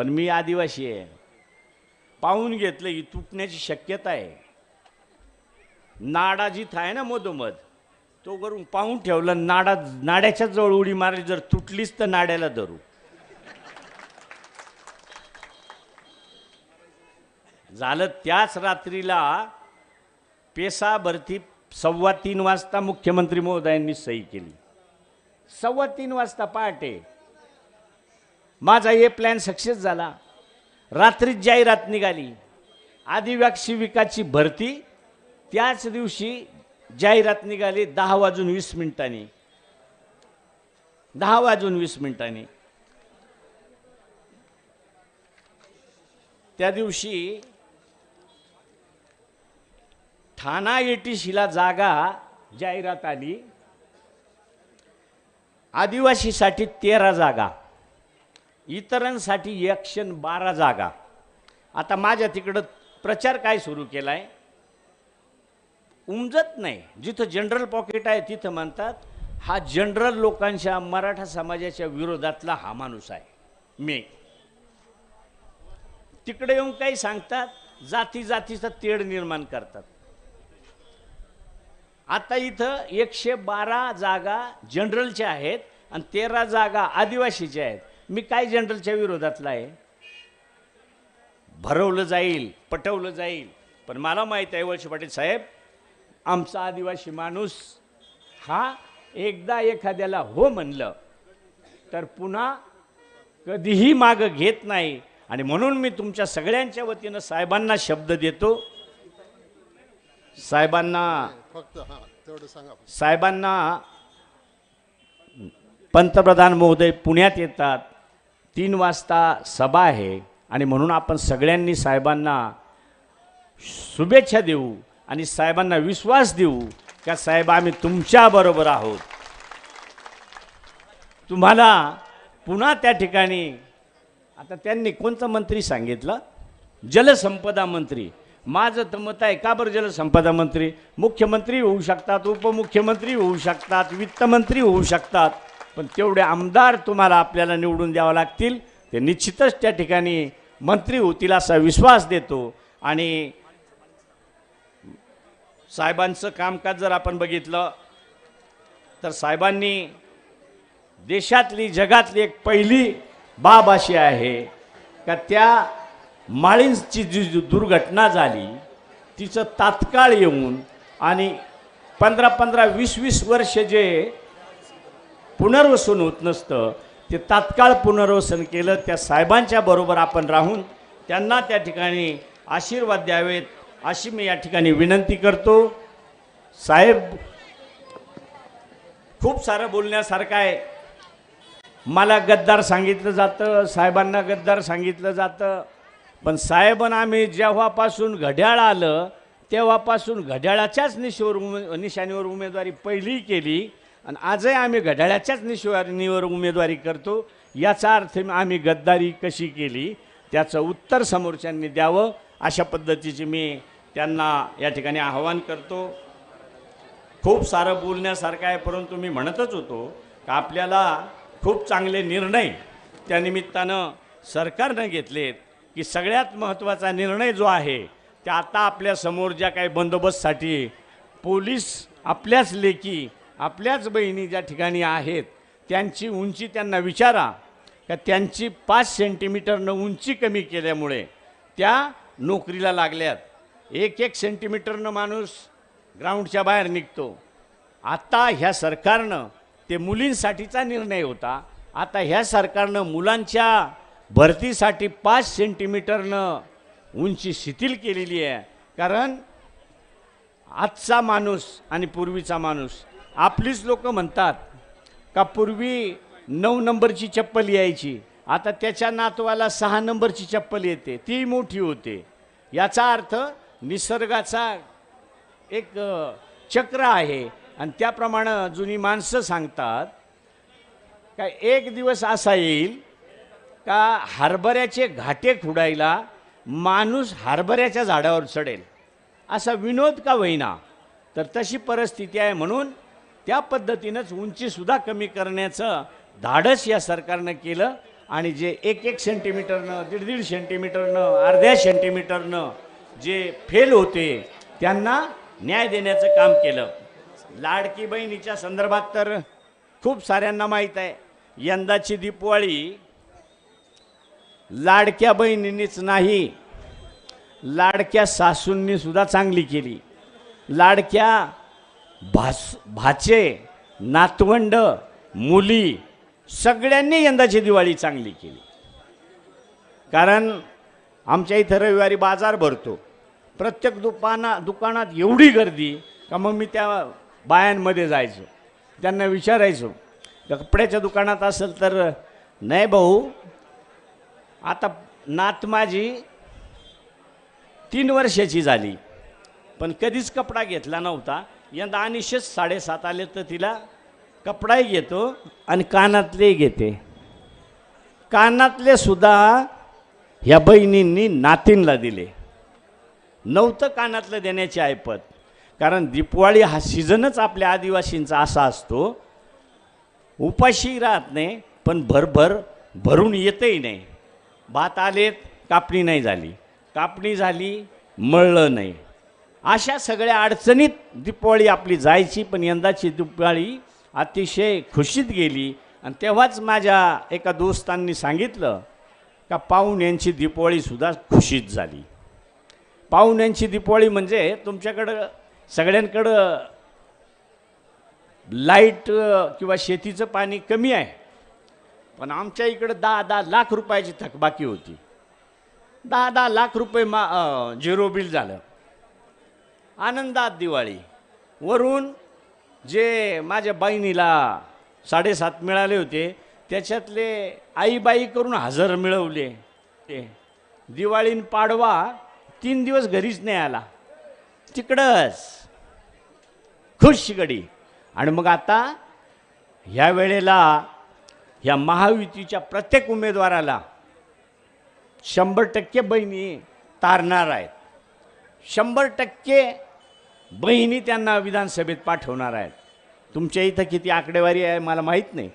पण मी आदिवासी आहे. पाहून घेतलं ही तुटण्याची शक्यता आहे. नाडा जिथं आहे ना मधोमध तो करून पाहून ठेवलं नाडा नाड्याच्या जवळ उडी मारली जर तुटलीच तर नाड्याला धरू. झालं त्याच रात्रीला पेसा भरती सव्वा तीन वाजता मुख्यमंत्री महोदयांनी सही केली. सव्वा तीन वाजता पहाटे माझा हे प्लॅन सक्सेस झाला. रात्रीच जाहिरात निघाली. आदिवासी शिविकाची भरती. त्याच दिवशी जाहिरात निघाली दहा वाजून वीस मिनिटांनी. दहा वाजून वीस मिनिटांनी. त्या दिवशी ठाणा एटीसीला जागा जाहिरात आली. आदिवासीसाठी तेरा जागा. इतरांसाठी एकशे बारा जागा. आता माझ्या तिकडं प्रचार काय सुरू केला आहे उमजत नाही. जिथं जनरल पॉकेट आहे तिथं म्हणतात हा जनरल लोकांच्या मराठा समाजाच्या विरोधातला हा माणूस आहे. मी. तिकडे येऊन काही सांगतात जाती जातीचा तेढ निर्माण करतात. आता इथं एकशे बारा जागा जनरलच्या आहेत आणि तेरा जागा आदिवासीच्या आहेत. मी काय जनरलच्या विरोधातला आहे? भरवलं जाईल पटवलं जाईल पण मला माहीत आहे वळसे पाटील साहेब आमचा आदिवासी माणूस हा एकदा एखाद्याला हो म्हणलं तर पुन्हा कधीही मागं घेत नाही. आणि म्हणून मी तुमच्या सगळ्यांच्या वतीनं साहेबांना शब्द देतो. साहेबांना फक्त सांगा साहेबांना पंतप्रधान महोदय पुण्यात येतात. तीन वाजता सभा आहे आणि म्हणून आपण सगळ्यांनी साहेबांना शुभेच्छा देऊ आणि साहेबांना विश्वास देऊ का साहेब आम्ही तुमच्याबरोबर आहोत. तुम्हाला पुन्हा त्या ठिकाणी आता त्यांनी कोणतं मंत्री सांगितलं? जलसंपदा मंत्री. माझं तर मत आहे का बरं जलसंपदा मंत्री? मुख्यमंत्री होऊ शकतात उपमुख्यमंत्री होऊ शकतात वित्तमंत्री होऊ शकतात. पण तेवढे आमदार तुम्हाला आपल्याला निवडून द्यावं लागतील. ते निश्चितच त्या ठिकाणी मंत्री होतील असा विश्वास देतो. आणि साहेबांचं कामकाज जर आपण बघितलं तर साहेबांनी देशातली जगातली एक पहिली बाब अशी आहे का त्या माळींची जी दुर्घटना झाली तिचं तात्काळ येऊन आणि पंधरा पंधरा वीस वीस वर्ष जे पुनर्वसन होत नसतं. ते तात्काळ पुनर्वसन केलं त्या साहेबांच्या बरोबर आपण राहून त्यांना त्या ठिकाणी आशीर्वाद द्यावेत अशी मी या ठिकाणी विनंती करतो. साहेब खूप सारं बोलण्यासारखं आहे. मला गद्दार सांगितलं जातं साहेबांना गद्दार सांगितलं जातं. पण साहेबांना आम्ही जेव्हापासून घड्याळ आलं तेव्हापासून घड्याळाच्याच निशेवर उमे निशाणीवर उमेदवारी पहिली केली आणि आजही आम्ही घड्याळाच्याच निशिवारीवर उमेदवारी करतो. याचा अर्थ आम्ही गद्दारी कशी केली त्याचं उत्तर समोरच्यांनी द्यावं. अशा पद्धतीचे मी त्यांना या ठिकाणी आवाहन करतो. खूप सारं बोलण्यासारखं आहे परंतु मी म्हणतच होतो का आपल्याला खूप चांगले निर्णय त्या निमित्तानं सरकारनं घेतलेत की सगळ्यात महत्त्वाचा निर्णय जो आहे त्या आता आपल्यासमोर ज्या काही बंदोबस्तसाठी पोलीस आपल्याच लेखी आपल्याच बहिणी ज्या ठिकाणी आहेत त्यांची उंची त्यांना विचारा. का त्यांची पाच सेंटीमीटरनं उंची कमी केल्यामुळे त्या नोकरीला लागल्यात. एक एक सेंटीमीटरनं माणूस ग्राउंडच्या बाहेर निघतो. आता ह्या सरकारनं ते मुलींसाठीचा निर्णय होता. आता ह्या सरकारनं मुलांच्या भरतीसाठी पाच सेंटीमीटरनं उंची शिथिल केलेली आहे. कारण आजचा माणूस आणि पूर्वीचा माणूस आपलीच लोक म्हणतात का पूर्वी नऊ नंबरची चप्पल यायची आता त्याच्या नातवाला सहा नंबरची चप्पल येते ती मोठी होते. याचा अर्थ निसर्गाचा एक चक्र आहे आणि त्याप्रमाणे जुनी माणसं सांगतात का एक दिवस असा येईल का हरभऱ्याचे घाटे खुडायला माणूस हरभऱ्याच्या झाडावर चढेल. असा विनोद का होईना? तर तशी परिस्थिती आहे म्हणून त्या पद्धतीनंच उंचीसुद्धा कमी करण्याचं धाडस या सरकारनं केलं आणि जे एक एक सेंटीमीटरनं दीड दीड सेंटीमीटरनं अर्ध्या सेंटीमीटरनं जे फेल होते त्यांना न्याय देण्याचं काम केलं. लाडकी बहिणीच्या संदर्भात तर खूप साऱ्यांना माहीत आहे यंदाची दीपवाळी लाडक्या बहिणींनीच नाही लाडक्या सासूंनी सुद्धा चांगली केली. लाडक्या भास भाचे नातवंड मुली सगळ्यांनी यंदाची दिवाळी चांगली केली. कारण आमच्या इथं रविवारी बाजार भरतो. प्रत्येक दुकाना दुकानात एवढी गर्दी का मग मी त्या बायांमध्ये जायचो. त्यांना विचारायचो कपड्याच्या दुकानात असेल तर नाही भाऊ आता नात माझी तीन वर्षाची झाली पण कधीच कपडा घेतला नव्हता. यंदा अनिशेष साडेसात आले तर तिला कपडाही घेतो आणि कानातलेही घेते. कानातले सुद्धा ह्या बहिणींनी नातींला दिले. नव्हतं कानातलं देण्याची ऐपत कारण दिपवाळी हा सीझनच आपल्या आदिवासींचा असा असतो. उपाशी राहत नाही पण भरभर भरून येतही नाही. भात आलेत कापणी नाही झाली. कापणी झाली मळलं नाही. अशा सगळ्या अडचणीत दीपावळी आपली जायची पण यंदाची दिपवाळी अतिशय खुशीत गेली. आणि तेव्हाच माझ्या एका दोस्तांनी सांगितलं का पाहुण्यांची दीपावळीसुद्धा खुशीत झाली. पाहुण्यांची दीपावळी म्हणजे तुमच्याकडं सगळ्यांकडं लाइट किंवा शेतीचं पाणी कमी आहे. पण आमच्या इकडं दहा दहा लाख रुपयाची थकबाकी होती. दहा दहा लाख रुपये मा झिरो बिल झालं. आनंदात दिवाळी. वरून जे माझ्या बहिणीला साडेसात मिळाले होते त्याच्यातले आईबाई करून हजर मिळवले. ते दिवाळीन पाडवा तीन दिवस घरीच नाही आला. तिकडंच. खुश गडी. आणि मग आता ह्या वेळेला ह्या महायुतीच्या प्रत्येक उमेदवाराला शंभर टक्के बहिणी तारणार आहेत. शंभर टक्के बहिणी त्यांना विधानसभेत पाठवणार आहेत. तुमच्या इथं किती आकडेवारी आहे मला माहीत नाही.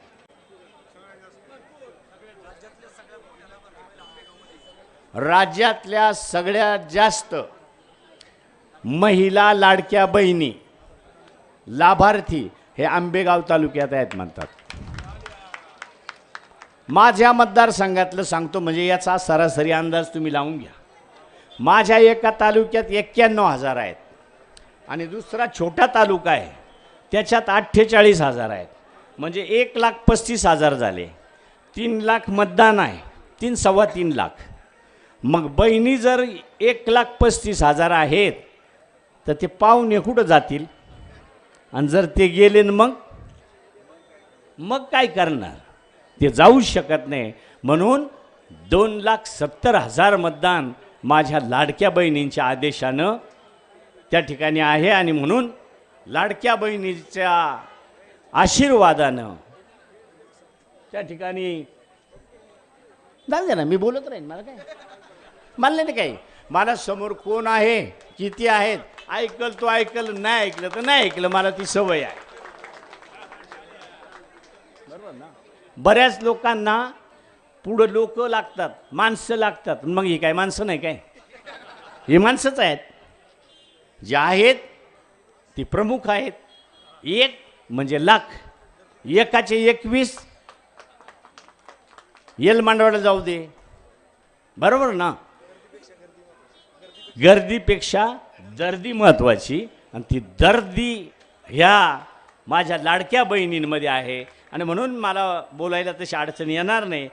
राज्यातल्या सगळ्यात जास्त महिला लाडक्या बहिणी लाभार्थी हे आंबेगाव तालुक्यात आहेत म्हणतात. माझ्या मतदारसंघातलं सांगतो म्हणजे याचा सरासरी अंदाज तुम्ही लावून घ्या. माझ्या एका तालुक्यात एक्क्याण्णव हजार आहेत. आणि दुसरा छोटा तालुका आहे. त्याच्यात अठ्ठेचाळीस हजार आहेत. म्हणजे एक लाख पस्तीस हजार झाले. तीन लाख मतदान आहे. तीन सव्वा तीन लाख. मग बहिणी जर एक लाख पस्तीस हजार आहेत तर ते पाहुणे कुठं जातील? आणि जर ते गेले न मग? मग काय करणार? ते जाऊच शकत नाही. म्हणून दोन लाख सत्तर हजार मतदान माझ्या लाडक्या बहिणींच्या आदेशानं त्या ठिकाणी आहे आणि म्हणून लाडक्या बहिणीच्या आशीर्वादानं त्या ठिकाणी जाऊ दे ना मी बोलत राहीन मला काय? मला नाही काही. मला समोर कोण आहे किती आहेत ऐकल तो ऐकल नाही ऐकलं तर नाही ऐकलं मला ती सवय आहे. बरोबर ना? बऱ्याच लोकांना पुढं लोक लागतात माणसं लागतात. मग ही काय माणसं नाही काय? ही माणसंच आहेत. जे आहेत ती प्रमुख आहेत. एक म्हणजे लाख. एकाचे एकवीस. येल मांडवाला जाऊ दे. बरोबर ना? गर्दीपेक्षा दर्दी महत्त्वाची आणि ती दर्दी ह्या माझ्या लाडक्या बहिणींमध्ये आहे. आणि म्हणून मला बोलायला तशी अडचण येणार नाही.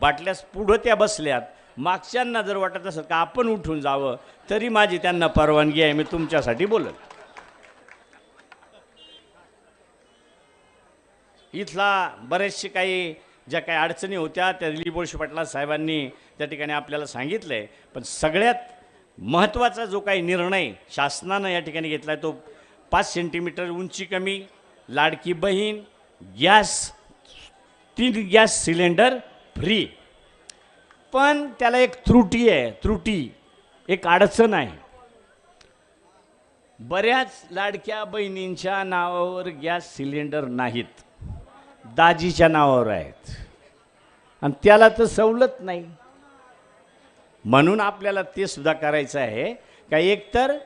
बाटल्यास पुढं त्या बसल्यात. मागच्यांना जर वाटत असेल का आपण उठून जावं तरी माझी त्यांना परवानगी आहे मी तुमच्यासाठी बोलत. इथला बरेचसे काही ज्या काही अडचणी होत्या त्या दिलीप बोळशे पाटला साहेबांनी त्या ठिकाणी आपल्याला सांगितलं आहे पण सगळ्यात महत्त्वाचा जो काही निर्णय शासनानं या ठिकाणी घेतला आहे तो पाच सेंटीमीटर उंची कमी लाडकी बहीण गॅस तीन गॅस सिलेंडर फ्री पण त्याला एक त्रुटी आहे त्रुटी. एक अडचण आहे. बऱ्याच लाडक्या बहिणींच्या नावावर गॅस सिलेंडर नाहीत. दाजीच्या नावावर आहेत. आणि त्याला तर सवलत नाही. म्हणून आपल्याला ते सुद्धा करायचं आहे का एकतर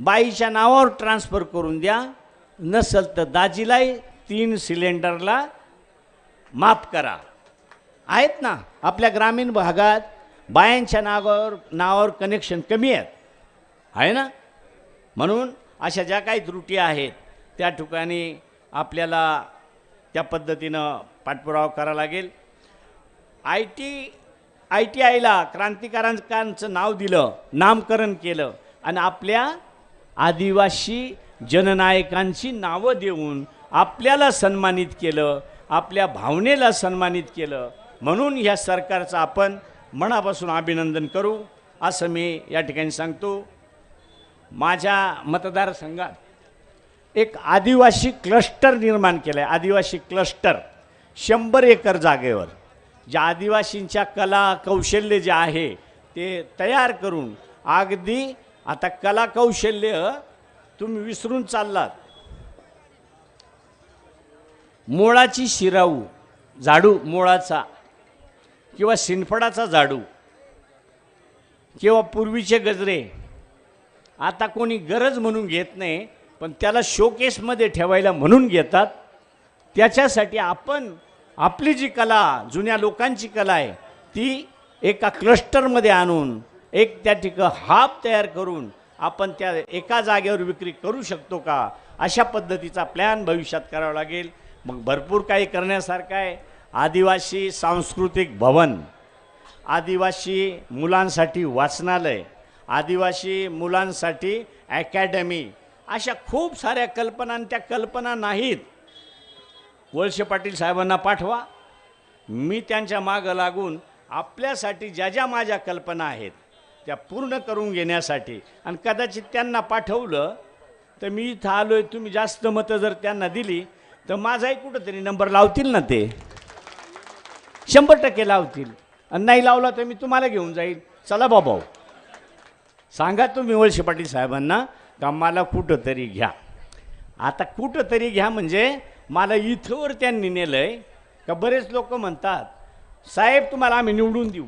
बाईच्या नावावर ट्रान्सफर करून द्या. नसल तर दाजीलाही तीन सिलेंडरला माफ करा. आहेत ना आपल्या ग्रामीण भागात बायांच्या नावावर नावावर कनेक्शन कमी आहेत. आहे ना? म्हणून अशा ज्या काही त्रुटी आहेत त्या ठिकाणी आपल्याला त्या पद्धतीनं पाठपुरावा करावा लागेल. आय टी आय टी आयला क्रांतिकारकांचं नाव दिलं नामकरण केलं आणि आपल्या आदिवासी जननायकांची नावं देऊन आपल्याला सन्मानित केलं आपल्या भावनेला सन्मानित केलं म्हणून ह्या सरकारचं आपण मनापासून अभिनंदन करू असं मी या ठिकाणी सांगतो. माझ्या मतदारसंघात एक आदिवासी क्लस्टर निर्माण केलं आहे आदिवासी क्लस्टर शंभर एकर जागेवर ज्या आदिवासींच्या कला कौशल्य जे आहे ते तयार करून अगदी आता कला कौशल्य तुम्ही विसरून चाललात. मोळाची शिराऊ झाडू मोळाचा किंवा सिनफडाचा झाडू किंवा पूर्वीचे गजरे. आता कोणी गरज म्हणून घेत नाही पण त्याला शोकेसमध्ये ठेवायला म्हणून घेतात. त्याच्यासाठी आपण आपली जी कला जुन्या लोकांची कला आहे ती एका क्लस्टरमध्ये आणून एक त्या ठिकाण हाप तयार करून आपण त्या एका जागेवर विक्री करू शकतो का? अशा पद्धतीचा प्लॅन भविष्यात करावा लागेल. मग भरपूर काही करण्यासारखं आहे. आदिवासी सांस्कृतिक भवन आदिवासी मुलांसाठी वाचनालय आदिवासी मुलांसाठी अकॅडमी अशा खूप साऱ्या कल्पना आणि त्या कल्पना नाहीत. वळसे पाटील साहेबांना पाठवा. मी त्यांच्या मागं लागून आपल्यासाठी ज्या ज्या माझ्या कल्पना आहेत त्या पूर्ण करून घेण्यासाठी आणि कदाचित त्यांना पाठवलं तर मी इथं आलो आहे तुम्ही जास्त मतं जर त्यांना दिली तर माझाही कुठंतरी नंबर लावतील ना ते. शंभर टक्के लावतील. आणि नाही लावला तर मी तुम्हाला घेऊन जाईल. चला बाबा. सांगा तुम्ही वळसे पाटील साहेबांना का मला कुठं तरी घ्या. आता कुठं तरी घ्या म्हणजे मला इथंवर त्यांनी नेलं आहे का बरेच लोक म्हणतात साहेब तुम्हाला आम्ही निवडून देऊ.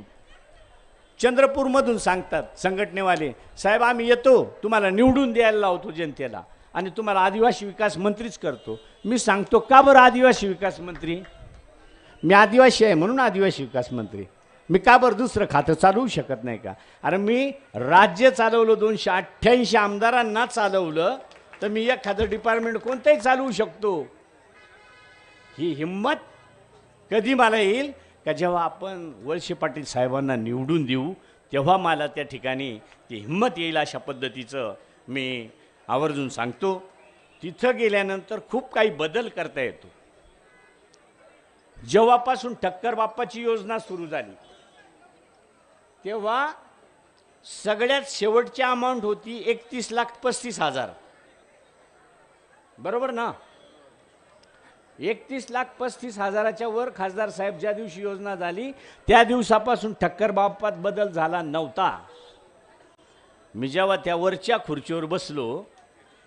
चंद्रपूरमधून सांगतात संघटनेवाले साहेब आम्ही येतो तुम्हाला निवडून द्यायला लावतो जनतेला आणि तुम्हाला आदिवासी विकास मंत्रीच करतो. मी सांगतो का बरं आदिवासी विकास मंत्री? मी आदिवासी आहे म्हणून आदिवासी विकास मंत्री. मी का बरं दुसरं खातं चालवू शकत नाही का? अरे मी राज्य चालवलं दोनशे अठ्ठ्याऐंशी आमदारांना चालवलं तर मी एखादं डिपार्टमेंट कोणतंही चालवू शकतो. ही हिंमत कधी मला येईल? का जेव्हा आपण वळसे पाटील साहेबांना निवडून देऊ तेव्हा मला त्या ठिकाणी ती हिंमत येईल अशा पद्धतीचं मी आवर्जून सांगतो. तिथं गेल्यानंतर खूप काही बदल करता येतो. जेव्हापासून ठक्कर बाप्पाची योजना सुरू झाली तेव्हा सगळ्यात शेवटची अमाऊंट होती एकतीस लाख पस्तीस हजार. बरोबर ना? एकतीस लाख पस्तीस हजाराच्या वर खासदार साहेब ज्या दिवशी योजना झाली त्या दिवसापासून ठक्कर बाप्पात बदल झाला नव्हता. मी जेव्हा त्या वरच्या खुर्चीवर बसलो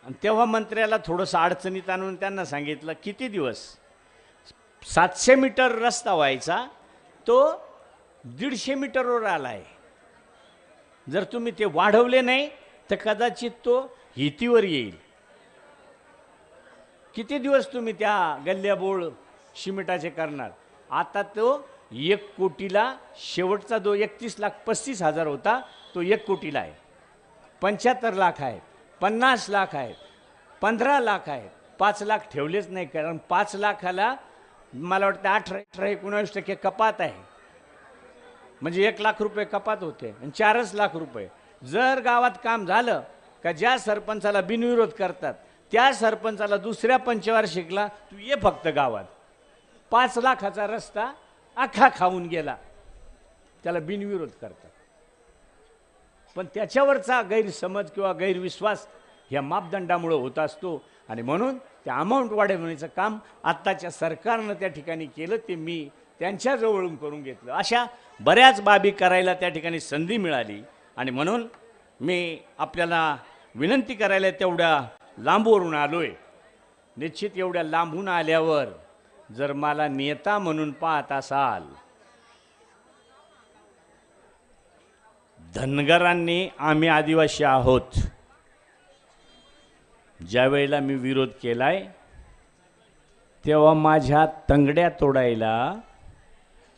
आणि तेव्हा मंत्र्याला थोडंसं अडचणीत आणून त्यांना सांगितलं किती दिवस? सातशे मीटर रस्ता व्हायचा तो दीडशे मीटरवर आला आहे जर तुम्ही ते वाढवले नाही तर कदाचित तो हितीवर येईल. किती दिवस तुम्ही त्या गल्ल्याबोळ शिमिटाचे करणार? आता तो एक कोटीला शेवटचा जो एकतीस लाख पस्तीस हजार होता तो एक कोटीला आहे. पंच्याहत्तर लाख आहे पन्नास लाख आहेत पंधरा लाख आहेत पाच लाख ठेवलेच नाही कारण पाच लाखाला मला वाटतं अठरा अठरा एकोणावीस टक्के कपात आहे. म्हणजे एक लाख रुपये कपात होते आणि चारच लाख रुपये. जर गावात काम झालं का ज्या सरपंचाला बिनविरोध करतात त्या सरपंचाला दुसऱ्या पंचवार्षिकला तू ये फक्त गावात. पाच लाखाचा रस्ता अख्खा खाऊन गेला. त्याला बिनविरोध करतात. पण त्याच्यावरचा गैरसमज किंवा गैरविश्वास ह्या मापदंडामुळं होत असतो. आणि म्हणून त्या अमाऊंट वाढवण्याचं काम आत्ताच्या सरकारनं त्या ठिकाणी केलं ते मी त्यांच्याजवळून करून घेतलं. अशा बऱ्याच बाबी करायला त्या ठिकाणी संधी मिळाली. आणि म्हणून मी आपल्याला विनंती करायला तेवढ्या लांबवरून आलो आहे निश्चित एवढ्या लांबून आल्यावर जर मला नेता म्हणून पाहत असाल धनगरांनी आम्ही आदिवासी आहोत. ज्या वेळेला मी विरोध केलाय तेव्हा माझ्या तंगड्या तोडायला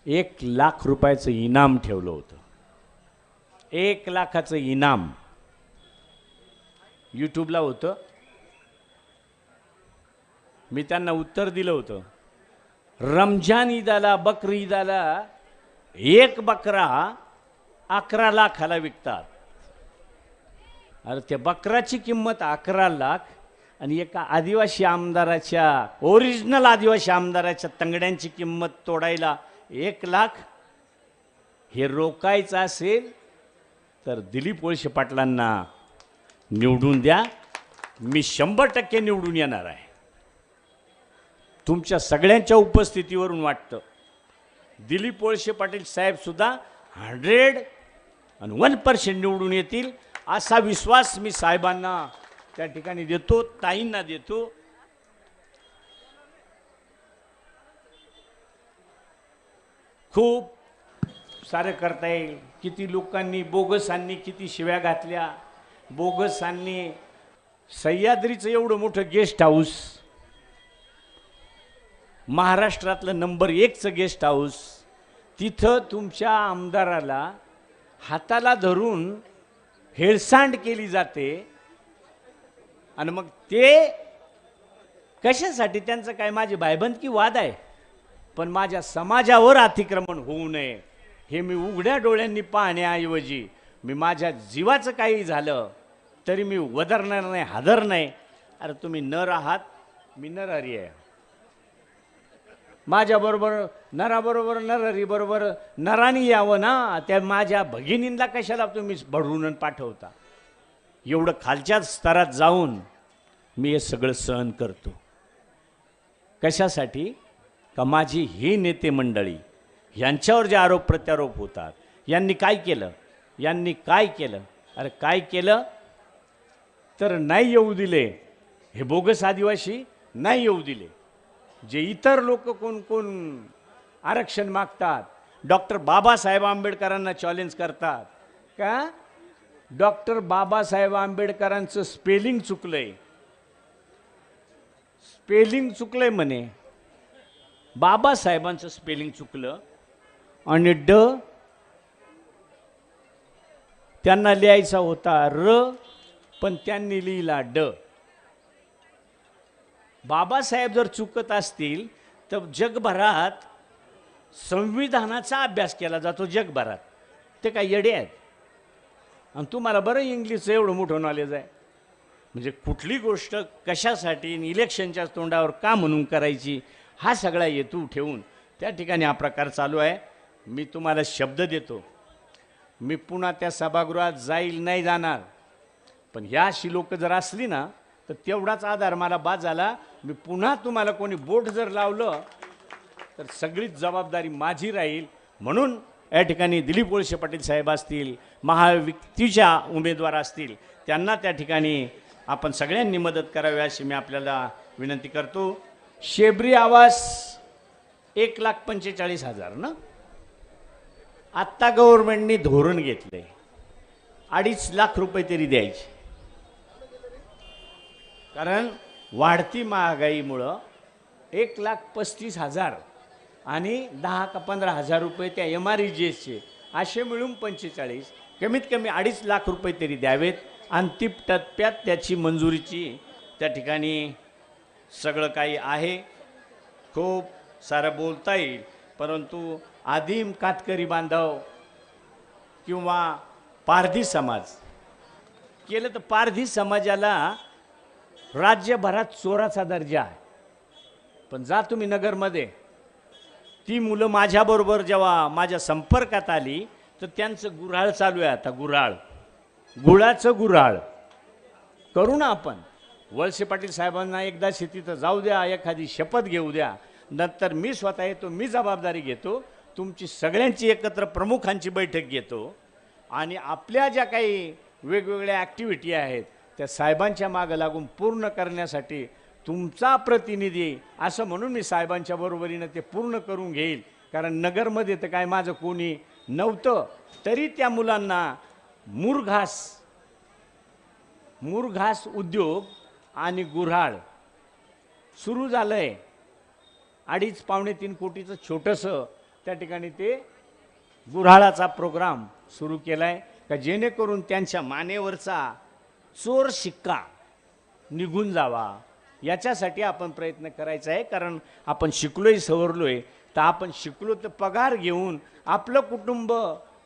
एक लाख रुपयाचं इनाम ठेवलं होतं. एक लाखाचं इनाम यूट्यूबला होतं. मी त्यांना उत्तर दिलं होतं. रमजान ईदाला बकर ईदाला एक बकरा अकरा लाखाला विकतात. अरे त्या बकराची किंमत अकरा लाख आणि एका आदिवासी आमदाराच्या ओरिजिनल आदिवासी आमदाराच्या तंगड्यांची किंमत तोडायला एक लाख हे रोकायचं असेल तर दिलीप वळशे पाटलांना निवडून द्या. मी शंभर टक्के निवडून येणार आहे. तुमच्या सगळ्यांच्या उपस्थितीवरून वाटतं. दिलीप वळशे पाटील साहेबसुद्धा हंड्रेड आणि वन पर्सेंट निवडून येतील असा विश्वास मी साहेबांना त्या ठिकाणी देतो ताईंना देतो. खूप सारं करता येईल. किती लोकांनी बोगसांनी किती शिव्या घातल्या. बोगसांनी सह्याद्रीचं एवढं मोठं गेस्ट हाऊस महाराष्ट्रातलं नंबर एकचं गेस्ट हाऊस तिथं तुमच्या आमदाराला हाताला धरून हेळसांड केली जाते. आणि मग ते कशासाठी? त्यांचं काय माझी भायबंदकी वाद आहे. पण माझ्या समाजावर अतिक्रमण होऊ नये. हे मी उघड्या डोळ्यांनी पाहण्याऐवजी मी माझ्या जीवाचं काही झालं तरी मी वदरणार नाही हादर नाही. अरे तुम्ही नर आहात मी नरहरी आहे. माझ्याबरोबर नराबरोबर नरहरी बरोबर नरानी यावं ना? त्या माझ्या भगिनींना कशाला तुम्ही भडवून पाठवता? एवढं खालच्या स्तरात जाऊन मी हे सगळं सहन करतो. कशासाठी? का माझी ही नेते मंडळी यांच्यावर जे आरोप प्रत्यारोप होतात यांनी काय केलं? यांनी काय केलं? अरे काय केलं? तर नाही येऊ दिले. हे बोगस आदिवासी नाही येऊ दिले. जे इतर लोक कोण कोण आरक्षण मागतात डॉक्टर बाबासाहेब आंबेडकरांना चॅलेंज करतात का? डॉक्टर बाबासाहेब आंबेडकरांचं स्पेलिंग चुकलंय. स्पेलिंग चुकलंय म्हणे. बाबासाहेबांचं स्पेलिंग चुकलं आणि ड त्यांना लिहायचा होता र पण त्यांनी लिहिला ड. बाबासाहेब जर चुकत असतील तर जगभरात संविधानाचा अभ्यास केला जातो जगभरात. ते काय येडे आहेत? आणि तुम्हाला बरं इंग्लिशचं एवढं मोठं नॉलेज आहे. म्हणजे कुठली गोष्ट कशासाठी आणि इलेक्शनच्या तोंडावर का म्हणून करायची हा सगळा हेतू ठेवून त्या ठिकाणी हा प्रकार चालू आहे. मी तुम्हाला शब्द देतो. मी पुन्हा त्या सभागृहात जाईल नाही जाणार. पण ह्या अशी लोकं जर असली ना तर तेवढाच आधार मला बाद झाला. मी पुन्हा तुम्हाला कोणी बोट जर लावलं तर सगळीच जबाबदारी माझी राहील. म्हणून या ठिकाणी दिलीप वळसे पाटील साहेब असतील महायुतीच्या उमेदवार असतील त्यांना त्या ठिकाणी आपण सगळ्यांनी मदत करावी अशी मी आपल्याला विनंती करतो. शेबरी आवास एक लाख पंचेचाळीस हजार ना? आत्ता गव्हर्नमेंटने धोरण घेतलंय. अडीच लाख रुपये तरी द्यायचे. कारण वाढती महागाईमुळं एक लाख पस्तीस हजार आणि दहा का पंधरा हजार रुपये त्या एम आर ई जी एसचे असे मिळून पंचेचाळीस कमीत कमी अडीच लाख रुपये तरी द्यावेत. अंतिम टप्प्यात त्याची मंजुरीची त्या ठिकाणी सगळं काही आहे. खूप सारं बोलता येईल. परंतु आदिम कातकरी बांधव किंवा पारधी समाज केलं तर पारधी समाजाला राज्यभरात चोराचा दर्जा आहे. पण जा तुम्ही नगरमध्ये ती मुलं माझ्याबरोबर जेव्हा माझ्या संपर्कात आली तर त्यांचं गुऱ्हाळ चालू आहे आता गुऱ्हाळ. गुळाचं गुऱ्हाळ. करू ना आपण. वळसे पाटील साहेबांना एकदा शेतीत जाऊ द्या एखादी शपथ घेऊ द्या. नंतर मी स्वतः येतो मी जबाबदारी घेतो तुमची सगळ्यांची एकत्र प्रमुखांची बैठक घेतो. आणि आपल्या ज्या काही वेगवेगळ्या ॲक्टिव्हिटी आहेत त्या साहेबांच्या मागं लागून पूर्ण करण्यासाठी तुमचा प्रतिनिधी असं म्हणून मी साहेबांच्या बरोबरीनं ते पूर्ण करून घेईल. कारण नगरमध्ये तर काय माझं कोणी नव्हतं तरी त्या मुलांना मुरघास मुरघास उद्योग आणि गुऱ्हाळ सुरू झालं आहे अडीच पावणे तीन कोटीचं छोटंसं त्या ठिकाणी ते गुऱ्हाळाचा प्रोग्राम सुरू केला आहे का जेणेकरून त्यांच्या मानेवरचा चोर शिक्का निघून जावा. याच्यासाठी आपण प्रयत्न करायचा आहे कारण आपण शिकलोय सवरलोय. तर आपण शिकलो तर पगार घेऊन आपलं कुटुंब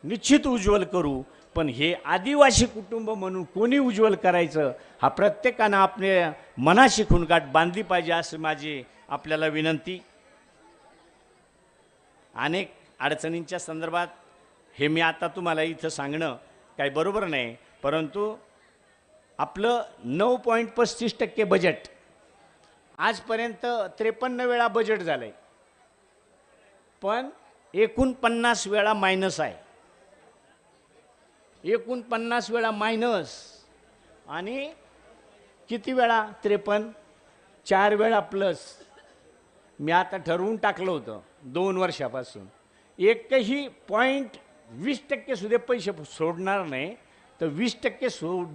निश्चित उज्ज्वल करू. पण हे आदिवासी कुटुंब म्हणून कोणी उज्ज्वल करायचं? हा प्रत्येकानं आपल्या मनाशी खुणकाट बांधली पाहिजे असं माझी आपल्याला विनंती. अनेक अडचणींच्या संदर्भात हे मी आता तुम्हाला इथं सांगणं काही बरोबर नाही परंतु आपलं नऊ पॉईंट पस्तीस टक्के बजेट आजपर्यंत त्रेपन्न वेळा बजेट झालं आहे पण एकूण पन्नास वेळा मायनस आहे. एकूण पन्नास वेळा मायनस आणि किती वेळा? त्रेपन्न? चार वेळा प्लस मी आता ठरवून टाकलं होतं दोन वर्षापासून. एकही पॉईंट वीस टक्के सुद्धा पैसे सोडणार नाही. तर वीस टक्के सोड